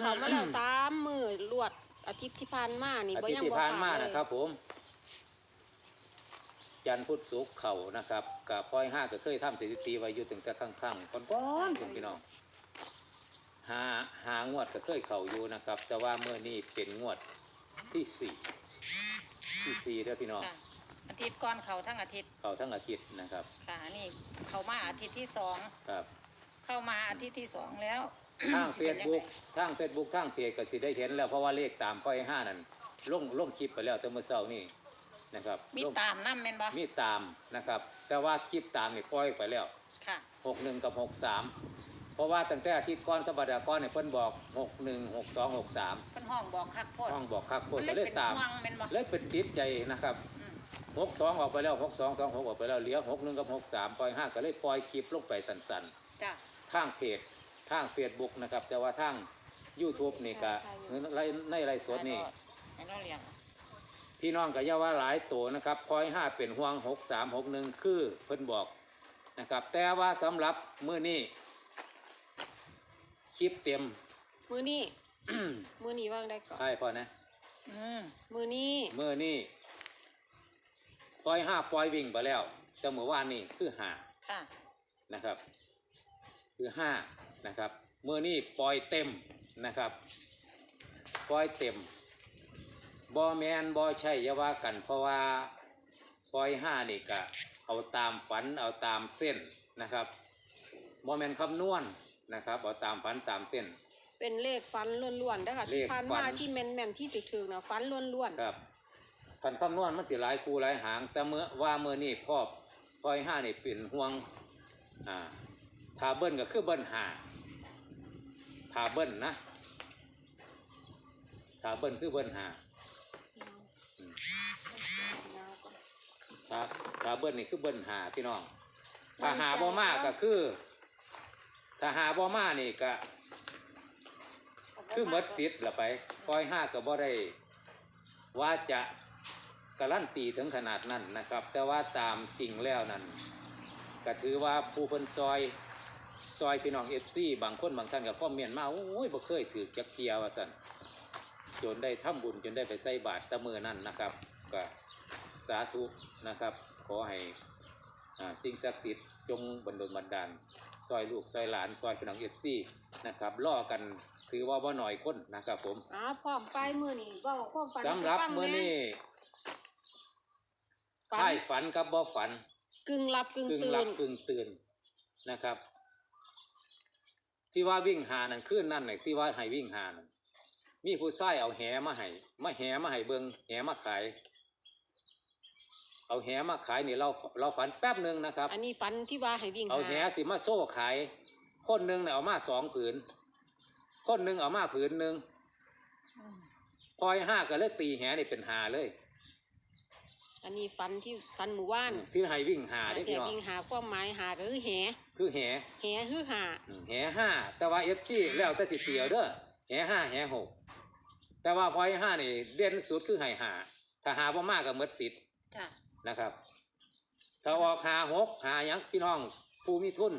เขามาแล้วสามมือลวดอาทิตย์ที่ผ่านมานี่อาบ่ทิตยัย์งที่บ่ผ่านมาฝกเลยนะครับ ผม จันทร์พุธศุกร์เข่านะครับกับปอยห้าก็เคยทำสถิติไว้อยู่ถึงแต่ข้างๆก่อนๆคุณพี่น้องหาหางวดก็เคยเข่าอยู่นะครับ แต่ว่าเมื่อนี้เป็นงวดที่สี่ที่สี่เด้อพี่น้องค่ะอาทิตย์ก่อนเขาทั้งอาทิตย์เข่าทั้งอาทิตย์นะครับ ค่ะนี่เขามาอาทิตย์ที่สองครับ เข้ามาอาทิตย์ที่สองแล้ว ทางสิเฟป็ซนยังบุ๊กไงทางเฟซบุ๊กทางเพจก็สิได้เห็นแล้วเพราะว่าเลขตามปอยห้านั่นลงลงคลิปไปแล้วแต่เมื่อเช้านี่นะครับมีลงตามน้ำเมนบ่มีตามนะครับ แต่ว่าคลิปตามนี่ปล่อยไปแล้วค่ะ หกหนึ่งกับหกสามเพราะว่าตั้งแต่อาทิตย์ก่อนสัปดาห์ก่อนเนี่ยเพิ่นบอกหกหนึ่งหกสองหกสามเพิ่นห้องบอกคักโพดห้องบอกคักโคตมันรเลยก็เลยเป็นตามห่วงเมนบ่เลยเป็นติดใจนะครับอืมหกสองออกไปแล้วหกสองสองหกออกไปแล้วเหลือหกหนึ่งกับหกสามปล่อยห้าก็เลยปล่อยคลิปลงไปสั้นจ้ะๆทางเพจ ทางเฟซบุ๊กนะครับ แต่ว่าทาง YouTube นี่ก็ในในไลฟ์สดนี่ให้เราเรียนพี่น้องก็อย่าว่าหลายตัวนะครับพอยห้าเป็นห่วงหกสามหกหนึ่งคือเพิ่นบอกนะครับ แต่ว่าสำหรับมื้อนี้คลิปเต็ม มือนี้มือนี้ว่างได้ก่อนใช่พอนะอืมมือนี้มื้อนี้ปล่อยห้าปล่อยวิ่งไปแล้วแต่เมื่อวานนี่คือห้าค่ะนะครับ คือห้า นะครับมื้อนี้ปล่อยเต็มนะครับปล่อยเต็มบอแมนบอใช่อยาว่ากัน เพราะว่าปล่อยห้านี่ก็เอาตามฝันเอาตามเส้นนะครับบอแมนคำนวณนะครับเอาตามฝันตามเส้น เป็นเลขฟันล้วนๆได้อค่ะเลที่ขผ่านฟัมานที่แม่นๆที่ถึกๆนะฟันล้วนครับคันคำนวณมันสิหลายคูหลายหาง แต่เมื่อว่าเมื่อนี่ครอบปล่อยห้านี่เป็นห่วงอ่าถ้าเบิ้ลก็คือเบิ้ลห้า ถ้าเบิ้ลนะถ้าเบิ้ลคือเบิ้ลหาๆอืมยาวก่อนถ้าเบิ้ลนี่คือเบิ้ลหาพี่น้องถ้าหาบ่มากก็คือ ถ้าหาบ่มานี่ก็คือมดสิทธิ์ละไปปล่อยห้าก็บ่ได้ ว่าจะการันตีถึงขนาดนั้นนะครับ แต่ว่าตามจริงแล้วนั้นก็ถือว่าผู้เพิ่นซอย ซอยพี่น้องเอฟซีบางคนบางท่านก็คอมเมนต์มาโอ้ยบ่เคยถือจักเทียว่าสั่นจนได้ทำบุญจนได้ไปใส่บาตรตะมือนั่นนะครับก็สาธุนะครับ ขอให้อ่าสิ่งศักดิ์สิทธิ์จงบันดลบันดาลซอยลูกซอยหลานซอยพี่น้องเอฟซีนะครับล่อกันถือว่าว่าหน่อยคนนะครับผมอ่าพร้อมไปมือนี้เว่าความฝันสำหรับให้ฟังมื้อนี้ฝันใช่ฝันกับบ่ฝัน กึ่งหลับกึ่งกึ่งตื่หลับนกึ่งตื่นนะครับ ที่ว่าวิ่งหานั่นขึ้นนั่นน่ะที่ว่าให้วิ่งหานั่นมีผู้ชายเอาแหมาให้มาแหมาให้เบิงแหมาขาย เอาแหมาขายนี่เราเราฝันแป๊บหนึ่งนะครับ อันนี้ฝันที่ว่าให้วิ่งเอาแหหาสิมาโซ่ขาย คนหนึ่งเนี่ยเอามาสองผืน คนหนึ่งเอามาผืนหนึ่งอืมพอยห้าก็เลยตีแหนี่เป็นหาเลย อันนี้ฝันที่ฝันหมู่บ้านที่ให้วิ่งหาได้แต่พี่น้องวิ่งหาความหมายหาก็คือแหคือแหแหคือหาอืมแหห้าแต่ว่าเอฟซีแล้วแต่สิเตียวเด้อแหห้าแหหกแต่ว่าพอยห้านี่เด่นสุดคือไห้หาถ้าหาบ่มากก็หมดสิทธิ์จ้ะนะครับถ้าออกหาหกหาหยังพี่น้องผู้มีทุน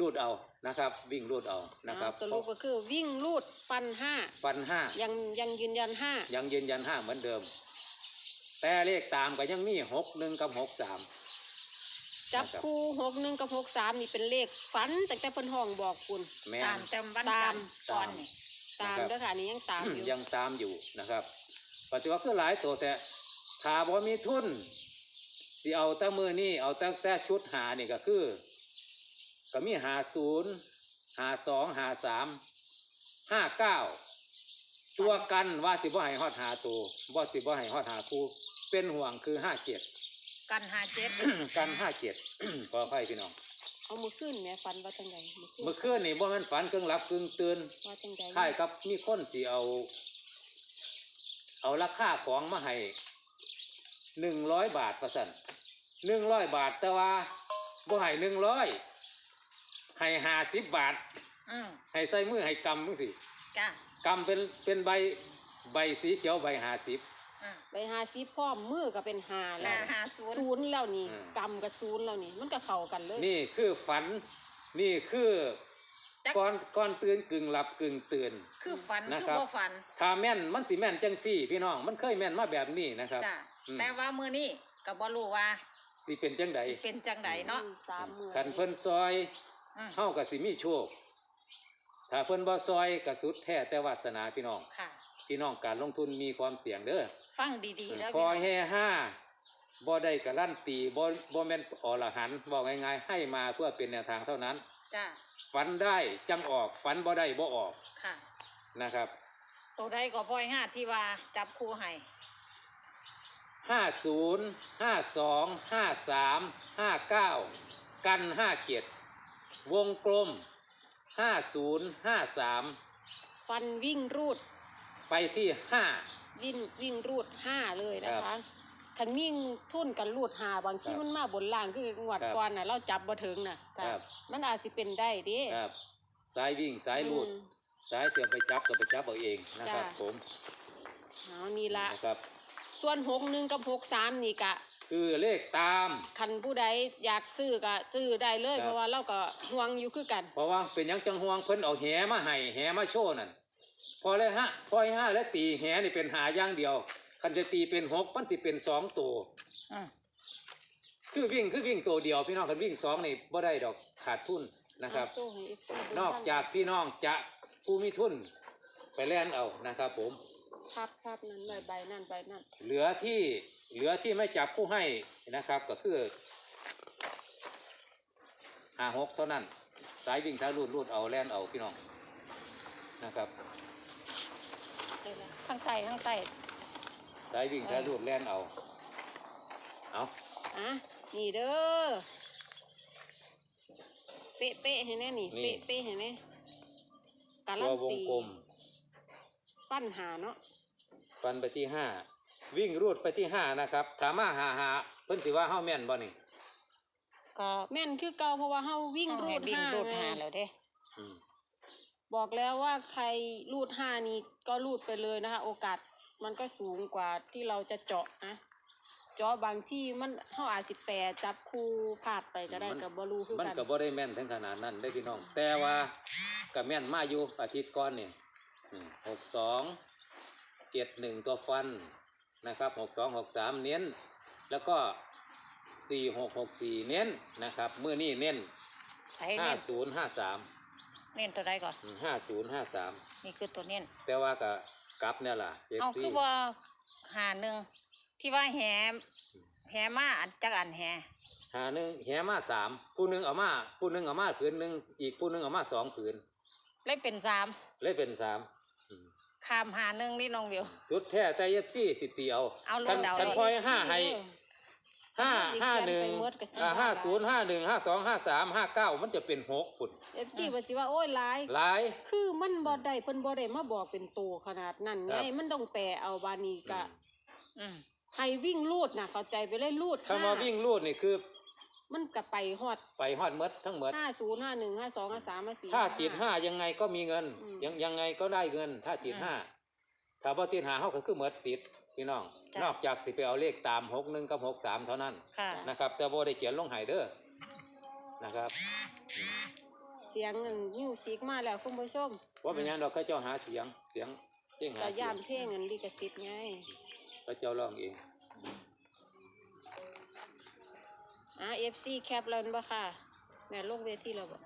รูดเอานะครับ วิ่งรูดเอานะครับสรุปก็คือวิ่งลูดฟันห้าฟันห้ายังยังยืนยันห้ายังยืนยันห้าเหมือนเดิม แต่เลขตามก็ยังมีหกหนึ่งกับหกสาม จับนะครับ คู่หกหนึ่งกับหกสามนี่เป็นเลขฝันแต่แต่เพิ่นห้องบอกคุณแม่ตามนเต็มวันตาจัมนทร์ก่อนนี่ตามนะครับ เด้วยค่ะนี่ยังตามอยู่ ยังตามอยู่นะครับปัจจุบันคือหลายตัวแต่ถ้าบ่มีทุนสิเอาแต่มือนี่เอาตั้งแต่ชุดหานี่ก็คือ ก็มีหาศูนย์หาสองหาสามห้าเก้า ตัวกันว่าสิบ่ให้ฮอดหาตัวบ่สิบ่ให้ฮอดหาคู่เป็นห่วงคือห้าเจ็ดกันหาเจ็ดกันห้าเจ็ดขออภัยพี่น้องเอามือขึ้นแหม่ฝันว่าจังไดมือขึ้นเมื่อคืนนี่บ่แม่นฝันกึ่งหลับกึ่งตื่นว่าจังไดค่ายกับมีคนสิเอา เอาราคาของมาให้หนึ่งร้อยบาทประสันหนึ่งร้อยบาทแต่ว่าบ่ให้หนึ่งร้อยให้ห้าสิบบาทอืมให้ใส่มือให้กำมึงสิจ้ะ กำเป็นเป็นใบใบสีเขียวใบห้าสิบอืมไปหาซีพร้อมมือก็เป็นหาแล้หาวหาศูนย์ ศูนย์แล้วนี่อืม กำกับศูนย์แล้วนี่มันก็เข้ากันเลย นี่คือฝัน นี่คือจัก ก่อนก่อนตื่นกึ่งหลับกึ่งตื่น คือฝัน นะคือครับ บ่ฝันถ้าแม่นมันสิแม่นจังซี่ พี่น้องมันเคยแม่นมาแบบนี้นะครับ จ้ะอืม แต่ว่ามื้อนี้ก็บ่รู้ว่าสิเป็นจังใดสิเป็นจังไดเนาะ อืมสามมือคันเพิ่นซอยอืมเฮาก็สิมีโชค ถ้าเพิ่นบ่ซอยก็สุดแท้แต่วาสนาพี่น้องค่ะ พี่น้องการลงทุนมีความเสี่ยงเด้อฟังดีๆแล้วพอแห่ห้าบ่ได้การันตีบ่บ่แม่นอรหันต์บอกง่ายๆให้มาเพื่อเป็นแนวทางเท่านั้นจ้ะฝันได้จังออกฝันบ่ได้บ่ออกค่ะนะครับ ตัวใดก็บ่อยห้าที่ว่าจับคู่ให้ห้าศูนย์ห้าสองห้าสามห้าเก้ากันห้าเจ็ดวงกลม ห้าศูนย์ห้าสามฟันวิ่งรูด ไปที่ห้า วิ่งวิ่งรูดห้าเลยนะครัคะบคันวิ่งทุ่นกันรูดหาบางทีครับมันมาบนล่างคืองวดครับก่อนน่ะเราจับบ่ถึงน่ะจ้ะครับ มันอาจสิเป็นได้เดิครับ สายวิ่งสายลูดอืมสายเสียบไปจับก็ไปจับเอาเองนะครับจ้ะผมเอานี่ละนะครับ ส่วนหกหนึ่งกับหกสามนี่กะ คือเลขตาม คันผู้ใดอยากซื้อก็ซื้อได้เลย ครับ เพราะว่าเราก็ห่วงอยู่คือกัน เพราะว่าเป็นหยังจังห่วงเพิ่นเอาแหมาให้แหมาโชว์นั่นพอเลยฮะพอให้ห้าและตีแหนี่เป็นหาอย่างเดียว คันจะตีเป็นหกมันสิเป็นสองตัวอืมคือวิ่งคือวิ่งตัวเดียว พี่น้องคันวิ่งสองนี่บ่ได้ดอกขาดทุนนะครับ เอาสู้ให้ FC ดูนอกจากพี่น้องจะผู้มีทุนไปแล่นเอานะครับผม ครับครับนั้นใบใบนั่นใบนั่นเหลือที่เหลือที่ไม่จับผู้ให้นะครับ ก็คือหาหกเท่านั้น สายวิ่งสายรูดรูดเอาแล่นเอาพี่น้องนะครับได้ละทั้งใต้ทั้งใต้สายวิ่งสายรูดแล่นเอาเอาอะนี่เด้อเป๊ะเป๊ะให้แน่นี่ เป๊ะเป๊ะให้แน่การัตัวนวงตีกลม ปั้นหาเนาะ ฟันไปที่ห้าวิ่งรูดไปที่ห้านะครับ ถามมาหาหาเพิ่นสิว่าเฮาแม่นบ่นี่ก็แม่นคือเก่าเพราะว่าเฮาวิ่งเอารูให้ดวิ่งห้ารูดไงหาแล้วเด้อืมบอกแล้วว่าใครรูดห้านี้ก็รูดไปเลยนะคะ โอกาสมันก็สูงกว่าที่เราจะเจาะนะเจาะบางที่มันเฮาอาจสิแปรจับคู่พลาดไปก็ได้กับบรูคือมันกันก็บ่ได้แม่นถึงขนาดนั้นได้อพี่น้อง แต่ว่าก็แม่นมาอยู่อาทิตย์ก่อนนี่หกสอง เจ็ดหนึ่งตัวฟันนะครับหกสองหกสามเน้น แล้วก็สี่หกหกสี่เน้นนะครับเมื่อนี้เน้นใช้ห้าเน้นศูนย์ห้าสามเน้นตัวใดก่อนห้าศูนย์ห้าสามนี่คือตัวเน้นแต่ว่าก็กลับเนี่ยล่ะเอา FC คือว่าหาหนึ่งที่ว่าแหแหมาอันจักอันแหหาหนึ่งแหมาสามผู้หนึ่งเอามาผู้หนึ่งเอามาผืนหนึ่งอีกผู้หนึ่งเอามาสองผืน เลยเป็นสามเลยเป็นสามอืม คามหาหนึ่งนี่น้องวิว สุดแท้แต่เย็บซี่ติดเตียวเอาโลดคันเอาคันโลดพลอยห้าให้ห้าสิห้าเขียนหนึ่งไปหมดก็สิอ่าว่าห้าได้ศูนย์ห้าหนึ่งห้าสองห้าสามห้าเก้ามันจะเป็นหกปุ่นเอฟซีว่าสิว่าโอ้ยหลาย หลาย คือมันบ่ได้เพิ่นบ่ได้มาบอกเป็นตัวขนาดนั้นครัไงบมันต้องแปลเอาบานีกะอืมให้วิ่งลูดน่ะเข้าใจไปเลยลูดคำว่าวิ่งลูดนี่คือ มันก็ไปฮอดไปฮอดเมดทั้งเมด50 51 52 53 54ถ้าติดห้ายังไงก็มีเงินอืมยังยังไงก็ได้เงิน ถ้าติดห้าถ้าบ่ติดห้าเขาก็คือเมดสิทธิ์พี่น้อง นอกจากสิไปเอาเลขตามหกหนึ่งกับหกสามเท่านั้นค่ะนะครับ แต่บ่ได้เขียนลงใหายเด้อนะครับ เสียงอันมิวสิกมาแล้วคุณผู้ชมว่าเป็นหยังดอกเขาเจ้าหาเสียงเสียงเสียงหาก็เสียย่างนเพลงอันลิขสิทธิ์ไงเขาเจ้าร้องเอง อ่า FC แคปแล้วบ่ค่ะ แม่ลงเวทีแล้วบ่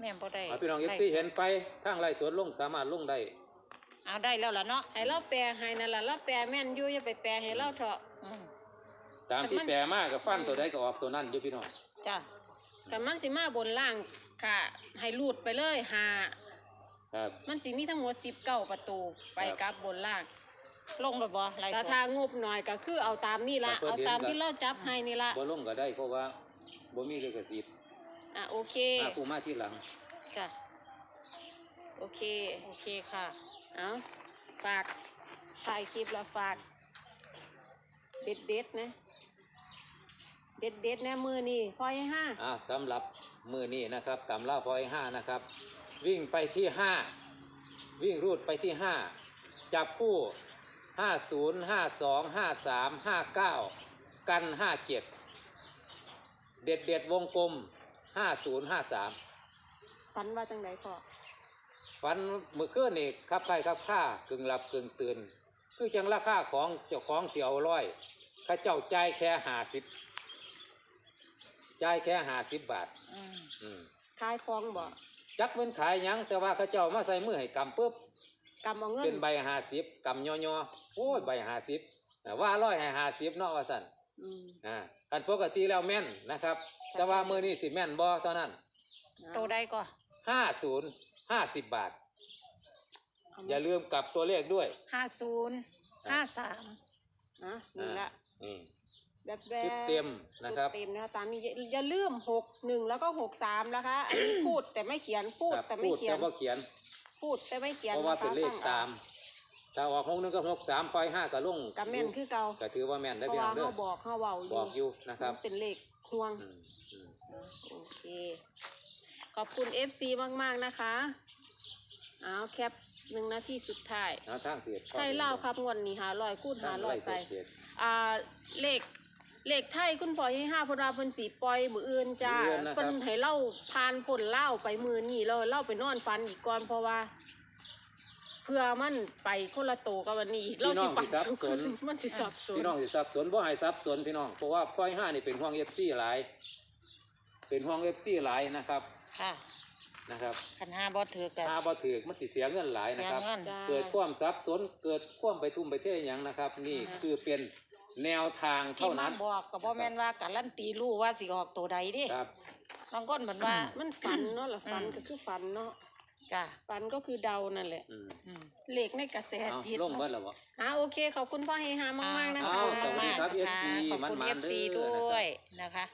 แม่นบ่ได้เอาพี่น้องเอฟได้ซีเห็นไปทางไล่สวนลงสามารถลงได้เอาได้แล้วล่ะเนาะให้เราแปลให้นั่นล่ะเราแปลแม่นอยู่อย่าไปแปลให้เราเถอะอืมตามที่แปลมากับฟันตัวใดก็ออกตัวนั้นอยู่พี่น้องจ้ะกันมันสิมาบนล่างค่ะ ให้รูดไปเลยหาครับ มันสิมีทั้งหมด19ประตูไปครับกลับบนล่าง ลงแล้วบ่ไล่แต่สดถ้างบหน่อยก็คือเอาตามนี่ละแต่เพิ่นเอาตามเห็นก็ที่เราจับให้นี่ละบ่ลงก็ได้เพราะว่าบ่มีลิขสิทธิ์อะโอเค มาผู้มาที่หลัง จ้ะโอเค โอเคค่ะ เอาฝากถ่ายคลิปแล้วฝาก เด็ดเด็ดๆนะ เด็ดเด็ดๆนะมือนี่พอยห้าอ่าสำหรับมือนี้นะครับตามเล่าพอยห้านะครับ วิ่งไปที่ห้าวิ่งรูดไปที่ห้าจับคู่ ห้าศูนย์ห้าสองห้าสามห้าเก้ากันห้าเจ็ดเด็ดเด็ดๆวงกลมห้าศูนย์ห้าสามฝันว่าจังไดพ่อฝันเมื่อคืนนี่ครับใครครับข้ากึ่งหลับกึ่งตื่น คือจังราคาของเจ้าของเสียวร้อยเข้าเจ้าจ่ายแค่ห้าสิบจ่ายแค่ห้าสิบบาทอืมอืมขายของบ่จักเป็นขายหยังแต่ว่าเข้าเจ้ามาใส่มือให้กำปุ๊บ กำเอาเงินเป็นใบห้าสิบกำย่อยๆโอ้ยใบห้าสิบว่าร้อยให้ห้าสิบเนาะว่าสั่นอืมอ่ากันปกติแล้วแม่นนะครับ แต่ว่ามือนี้สิแม่นบ่เท่านั้นตัวใดก็ห้าศูนย์ห้าสิบบาทเอาอย่าลืมกลับตัวเลขด้วยห้าศูนย์ห้าสามนะนี่ละนี่แบบแบบชุดเต็มนะครับชุดเต็มนะคะตามนี้อย่าอย่าลืมหกหนึ่งแล้วก็หกสามนะคะอันนี้พูดแต่ไม่เขียนพูดครับแต่ไม่พูดเขียแต่นว่าเขียน พูดแต่ไม่เขียนเพราะว่าคเป็นเลขฟังอตามถ้าออกหกหนึ่งก็หกสามไฟห้าก็ลงกับแม่นคือเก่าก็ถือว่าแม่นเพได้ราะพี่น้ว่าองเด้อเขาบอกเขาเว้าอยู่บอกอยู่นะครับมันเป็นเลขห่วงอืมอืมโอเค ขอบคุณ FC มาก ๆ นะคะเอาแคปหนึ่งนาทีสุดท้ายเอาทางเพจไทยเล่าวครับงวดนี้หาลอยคูดทาหางลอยไปไล่เพจอ่าเลข เลขไทยคุณพ่อให้ห้าเพนราเพิ่นสีปล่อยมืออื่นจ้ามื้ออื่นนะครับ เพิ่นให้เล่าพานผลเล่าไปมือนี่เราเล่าไปนอนฟันอีกก่อนเพราะว่า เพื่อมันไปคนละโตกับวันนี้อีกเราพี่น้องฝัสิสับสนมันสิสับสนพี่น้องสิสับสนบ่ให้สับสนพี่น้องเพราะว่าไฟห้านี่เป็นห่วงเอฟซีหลาย เป็นห่วงเอฟซีหลายนะครับ ค่ะ นะครับขันห้าบ่ถือกันถ้าบ่ถือมันสิเสียเงินหลายเสีนะยครับ เงิน จ้า เกิดความสับสนเกิดความไปทุ่มไปเทอย่างนะครับ นี่อือฮะ คือเป็นแนวทางที่เท่ามานั้นบอกก็บ่แม่นว่าการันตีรู้ว่าสิออกตัวใดเดิครับ บางคนเหมือนว่า มันฝันเนาะล่ะฝันอืมก็คือฝันเนาะจ้ะฝันก็คือเดานั่นแหละอืมอืมเลขในกระแสเอาจิตลงเบิดแล้วบ่ อ่าโอเคขอบคุณพ่อเฮฮามากๆนะขอบคะคุณสวัสดีมากครับๆนะคะ FC ขอบคุณ มันๆ FC เด้อนะครับ ด้วยนะคะ